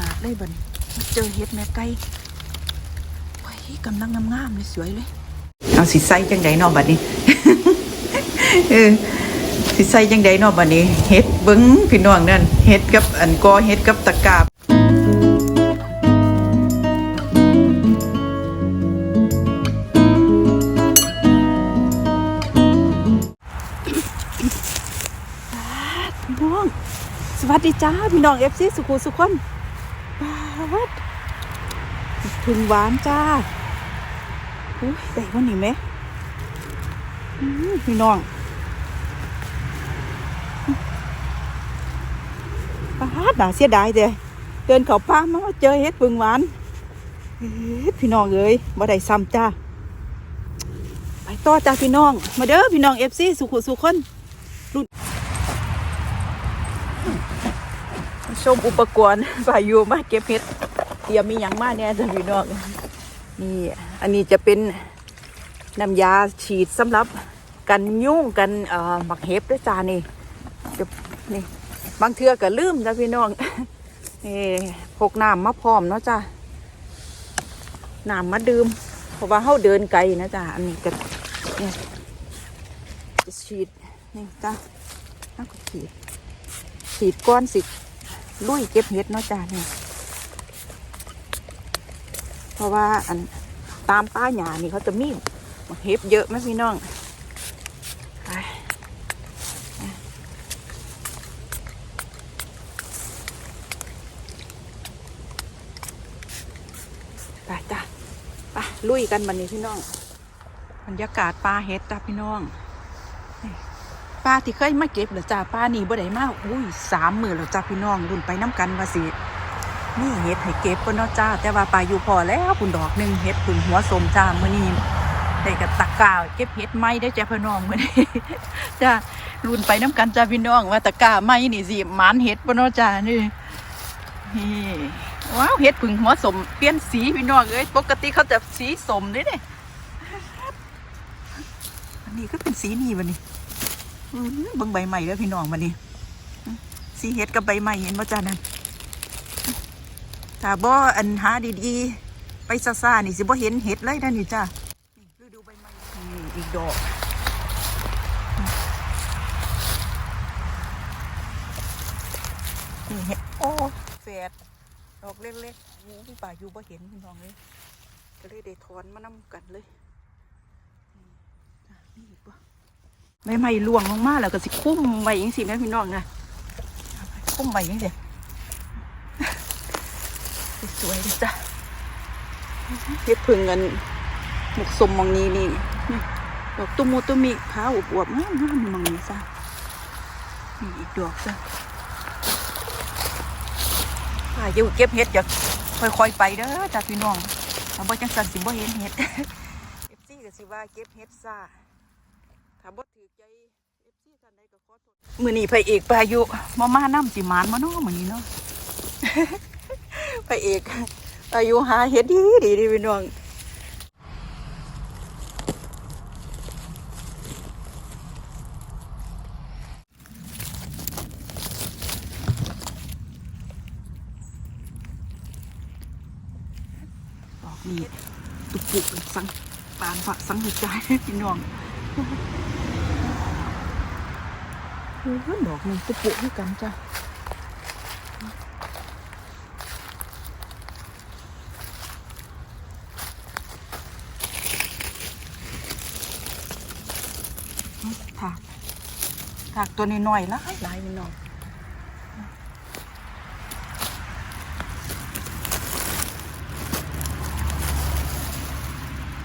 นาดเลยบัดนี้เจอเห็ดแม่ไก่โอ้ยกำลังงามๆเลยสวยเลย เอาสิใส่จังไดเนาะบัดนี้ เออสิใส่จังไดเนาะบัดนี้ เห็ดเบิ่งพี่น้องนั่น เห็ดกับอันกอเห็ดกับตะกราบพี่น้อง สวัสดีจ้า พี่น้องเอฟซีสุขุสุขคนบาด ถึงหวานจ้าอุ้ยได้วันนี้ไหมพี่น้องบาดน่าเสียดายเด้เดินเขาป้ามาเจอเฮ็ดปึงหวานเฮ็ดพี่น้องเอ้ยบ่ได้ซ้ำจ้าไปต่อจ้าพี่น้อง มาเด้อพี่น้องเอฟซีสุขุสุขคนชมอุปกรณ์ฝ่ายอยู่มาเก็บเห็ด ตรียมมีอย่างมากเนี่ยจะพี่น้องนี่อันนี้จะเป็นน้ำยาฉีดสำหรับกันยุ่งกันเอ่อหมักเห็บด้วยจานี่จะนี่บางเทือก็ลืมจ้ะพี่น้องนี่พกน้ำมาพร้อมเนาะจ้ะน้ำมาดื่มเพราะว่าเฮาเดินไกลนะจ้ะอันนี้ก็เนี่ยจะฉีดนี่จ้ะแล้วก็ฉีดฉีดก้อนสิลุยเก็บเห็ดเนาะจ้าเนี่ย เพราะว่าอันตามป้าหยานี่เขาจะมีเห็บเยอะไหมพี่น้องไปไปจ้าไปลุยกันบันนี้พี่น้องบรรยากาศปลาเห็ดจ้าพี่น้องป้าที่เคยมาเก็บเหรอจ้าป้านี่บ่ได้มาอุ้ยสามหมือแล้วจ้าพี่น้องรุ่นไปน้ำกันว่าสิ นี่เห็ดให้เก็บก็นาะจ้า แต่ว่าปลาอยู่พอแล้วคุณดอกหนึ่งเห็ดคุณหัวสมจ้ามื่อนี้ได้กับตะกร้าเก็บเห็ดไม้ได้อจ้าพี่น้องมื่อนี้จ้ารุนไปน้ำกันจ้าพี่น้องว่าตะก้าไม้นี่สิหมานเห็ดปะเนาะจ้านี่นี่ว้าวเห็ดผึ่งหัวสมเปลี่ยนสีพี่น้องเอ้ยปกติเขาจะสีสมด้วยเนี่ยอันนี้ก็เป็นสีนี่วันนี้เบิ่งใบใหม่แล้วพี่น้องมานี่สีเห็ดกับใบใหม่เห็นบ่จ้านั่น ถ้าบ่อันหาดีๆ ไปซ่าๆนี่สิบ่เห็นเห็ดเลยนั่นนี่จ้านี่ฤดูใบใหม่อีกดอกนี่เห็ดโอ้แฝดดอกเล็กๆโอ้พี่ป่าอยู่บ่เห็นพี่น้องเลยก็เลยได้ถอนมานำกันเลยนี่จ้ะนี่อีกบ่ไม่ไม่ล่วงลงมาแล้วก็สิคุ้มไว้ยังสิแม่พี่น้องนะคุ้มไว้ยังสิ สวยๆจ้ะเฮ็ดพึ่งกันหมกสมมองนี้นี่ดอกตุ้มตุ้มมีขาวอวบๆงามงามมองนี้จ้ะนี่อีกดอกจ้ะอาอยู่เก็บเห็ดจะค่อยๆไปเด้อจ้ะพี่น้องถ้าบ่จังสันสิบ่เห็นเห็ดเอฟซีก็สิว่าเก็บเห็ดซ่าถ้าบ่ถือใจเอฟซีท่านใดก็ขอโทษมื้อนี้พระเอกพายุมามานํสิมานมาเนาะมื้อนี้เนาะ พระเอกพายุหาเฮ็ดดีดีดีพี่น้องดอกนี้ตุกปุกสังปานฝะสังหัวใจพี่น้องโอ้ยดอกหนึ่งตุกปุให้วยกันจ้ะ ถากถักตัวน้อยๆละหลายพี่น้อง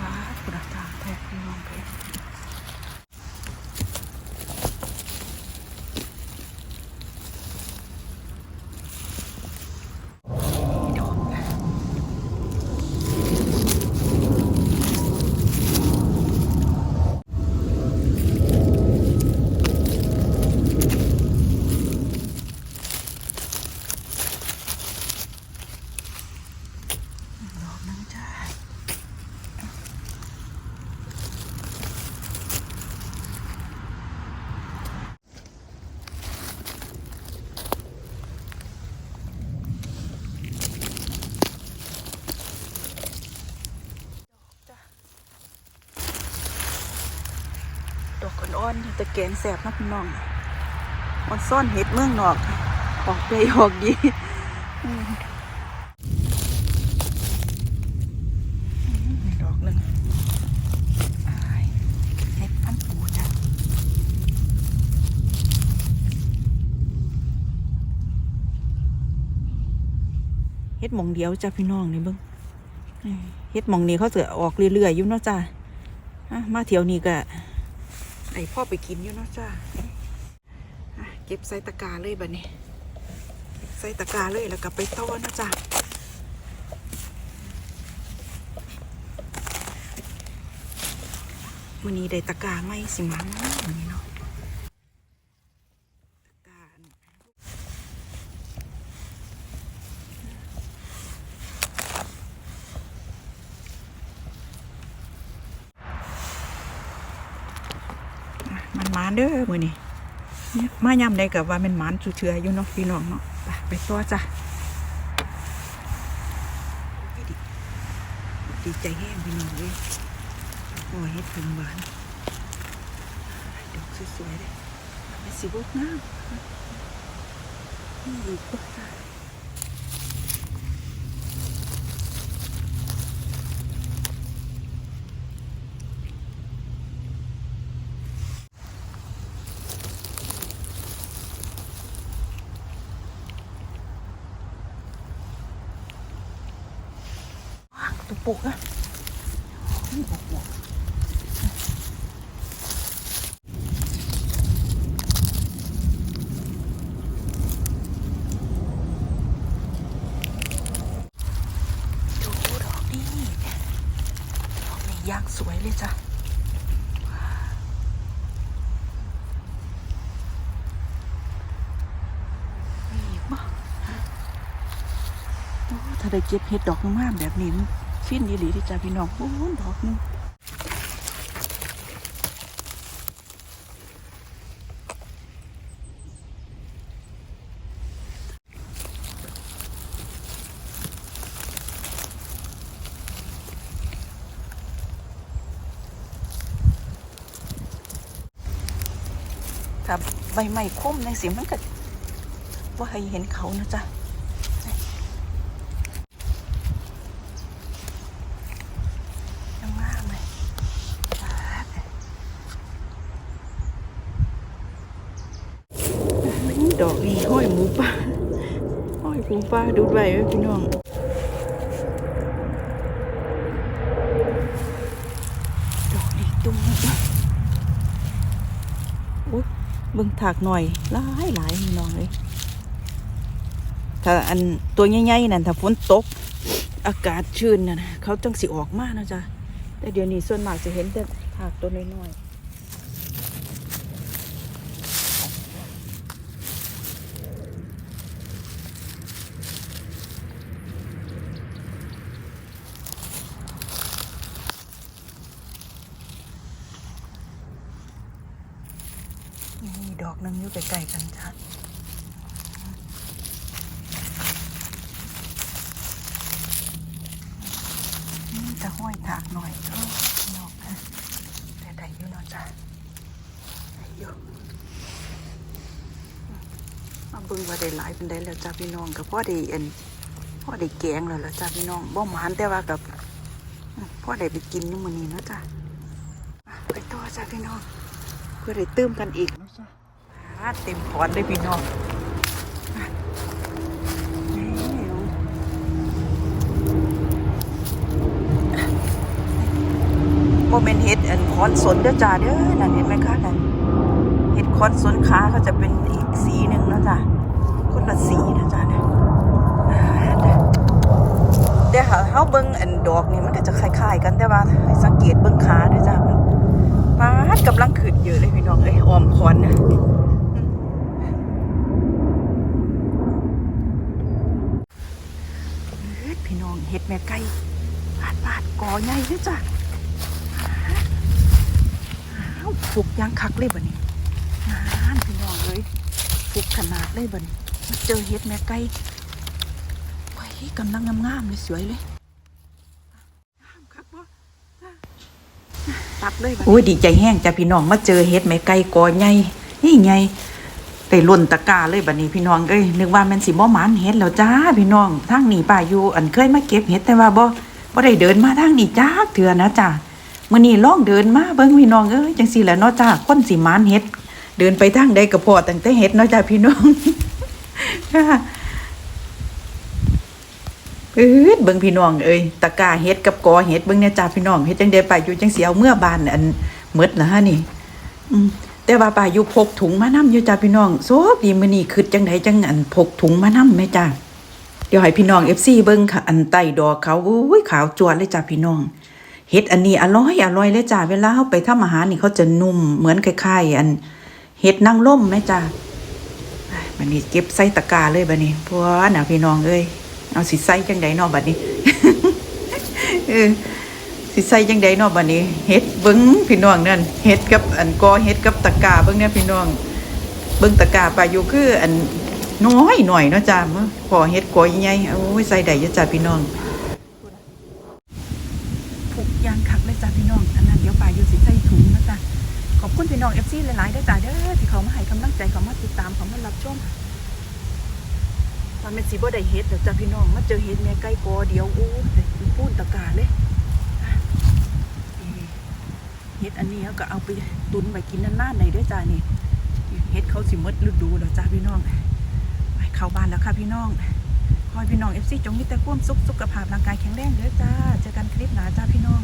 ว้าวกระถางแทกพี่น้องเพชร ดอก อนต่แกงแสบนะพี่น้องมันซ่อนเห็ดเมืองนอก ออกได้ออกดีดอกหนึ่งเห็ดพันปูจ้ะเห็ดหมองเดียวจ้ะพี่น้องนี่เบิ้งเห็ดหมองนี้เขาจะอออกเรื่อยๆอยู่เนาะจ้ะอะมาเที่ยวนี้ก็ ไอพ่อไปกินอยู่เนาะจ้าเก็บใส่ตะกร้าเลยบะนี้ใส่ตะกร้าเลยแล้วก็ไปต้อนะจ้าวันนี้ได้ตะกร้าไม่สิมันวันนี้เนาะกร้าอัน มันเด้อมือนี้เนี่ยมายำได้กับว่ามันหมันชูเชืออยู่เนาะพี่น้องเนาะไปไปตัวจ้ะดีใจแห้งพี่น้องเลยโอ้ยเฮ็ดถึงหวานดอกสวยๆเลยเป็นสีบกงามนี่อีกว้า ปุกอะดูดอกนี่ดอกนี่ย่างสวยเลยจ้ะนี่บ่โอ้ถ้าได้เก็บเห็ดดอกงามแบบนี้ ฟินดีหลีที่จ้าพี่น้องโอ้ยดอกนึงถ้าใบไม้คมในเสียงมันก็ว่าให้เห็นเขานะจ๊ะ ยังมากเลยดอก นี้ห้อยหมูป่าห้อยหมูป่าดูใบไว้พี่น้องดอกนี้ตุ้มอุ้ยเบิ่งถากหน่อยหลายหลายพี่น้องเลยถ้าอันตัวใหญ่ๆนั่นถ้าฝนตก อากาศชื้นน่ะนะเขาจังสิออกมากนะจ๊ะแต่เดี๋ยวนี้ส่วนมากจะเห็นแต่ถากตัวน้อยๆนี่ ดอกหนึงอยู่ใกล้ๆกันจ้ะจะห้อยถากหน่อยเออนอกนะแต่ได้อยู่นะจ้ะได้อยู่มาบิ่งว่าได้หลายเป็นได้แล้วจ้าพี่น้องกับพ่อได้เอ็นพ่อได้แกงแล้วล่ะจ้าพี่น้องบ่หมานแต่ว่ากับพ่อได้ไปกินนี่มื้อนี้นะจ้ะไปต่อจ้าพี่น้องเพื่อได้ตื้มกันอีกาะจ้ะอ่าเต็มพอดเลยพี่น้องโมเมนเห็ดอันคอนสนเด้อจ้าเด้อนั่นเห็นไหมคะนั่นเห็ดคอนสนขาเขาจะเป็นอีกสีหนึ่งนะจ้ะคนละสีนะจ้ะนะอ่าแต่ถ้าเฮาเบิ่งอันดอกนี่มันก็จะคล้ายๆกันแต่ว่าให้สังเกตเบิ่งขาด้วยจ้ะมันปาดกำลังขึ้นเยอะเลยพี่น้องเอ้ยออมคอนนะเฮ็ด พี่น้องเฮ็ดแม่ไก่ปาดปาดกอใหญ่เลยจ้ะอ้าวปลูกยางคักเลยบ่นี่งานพี่น้องเลยปลูกขนาดเลยบ่นี่มาเจอเฮ็ดแม่ไก่โอ้ยกำลังงามๆเลยสวยเลยงามคักบ่ตักเลยโอ้ยดีใจแห้งจ้ะพี่น้องมาเจอเฮ็ดแม่ไก่กอใหญ่นี่ไง ได้ล่นตะกาเลยบัดนี้พี่น้องเอ้ยนึกว่าม่นสิบ่หมานเฮ็ดแล้วจ้าพี่น้องทางนี้ป้าอยู่อันเคยมาเก็บเฮ็ดแต่ว่าบ่บ่ได้เดินมาทางนี้จ้าเถื่อนะจ้ามื้อนี้ลองเดินมาเบิ่งพี่น้องเอ้ยจังซี่แหละเนาะจ้าคนสิหมานเฮ็ด เดินไปทางใดก็พอตั้งแต่เฮ็ดเนาะจ้าพี่น้องค่ะเอ้ยเบิ่งพี่น้องเอ้ยตะกาเฮ็ดกับกอเฮ็ดเบิ่งเนี่ยจ้าพี่น้องเฮ็ดจังได๋ไปอยู่จังสิเอาเมื่อบานอันหมดล่ะฮะนี่ อืม แต่ว่าป้าอยู่พกถุงมานํอยู่จ้าพี่น้องโซดีมื้อนี้คิดจังไดจังอันพกถุงมานํแม่จ้าเดี๋ยวให้พี่น้อง FC เบิ่งค่ะ อันใต้ดอกเขาอุ้ยขาวจวนเลยจ้าพี่น้องเฮ็ดอันนี้อร่อยอร่อยเลยจ้าเวลาเฮาไปทำอาหารนี่เขาจะนุ่มเหมือนคล้ายๆอันเฮ็ดนางร่มแม่จ้าบัดนี้เก็บใส่ตะกร้าเลยบัดนี้พวน่ะพี่น้องเอ้ยเอาสิใส่จังไดเนาะบัดนี้เออ สิใส่จังไดเนาะบัดนี้เฮ็ดเบิ่งพี่น้องนั่นเฮ็ดกับอันกอเฮ็ดกับตะกาเบิ่งเนี่ยพี่น้อง เบิ่งตะกาปลาอยู่คืออันน้อยหน่อยเนาะจ้ามื้อพอเฮ็ดกอใหญ่โอ้ยใส่ได้ยู่จ้าพี่น้องผูกยางคักเลยจ้าพี่น้องอันนั้นเดี๋ยวปลาอยู่สิใส่ถุงนะจ้าขอบคุณพี่น้อง FC หลายๆเด้จ้าเด้อที่เขามาให้กำลังใจเขามาติดตามเขามารับชมว่าแม่นสิบ่ได้เฮ็ดแล้วจ้าพี่น้องมาเจอเฮ็ดแม่ไก่กอเดียวโอ้ยปูนตะกาเลย เฮ็ดอันนี้เขาก็เอาไปตุนไว้กินนานๆในเด้วยจ้านี่เฮ็ดเขาสิมดฤดูแล้วจ้าพี่น้องไปเข้าบ้านแล้วค่ะพี่น้องขอยพี่น้องเอฟซีจงมีแต่ความสุขสุขภาพร่างกายแข็งแรงเด้อจ้าเจอกันคลิปหน้าจ้าพี่น้อง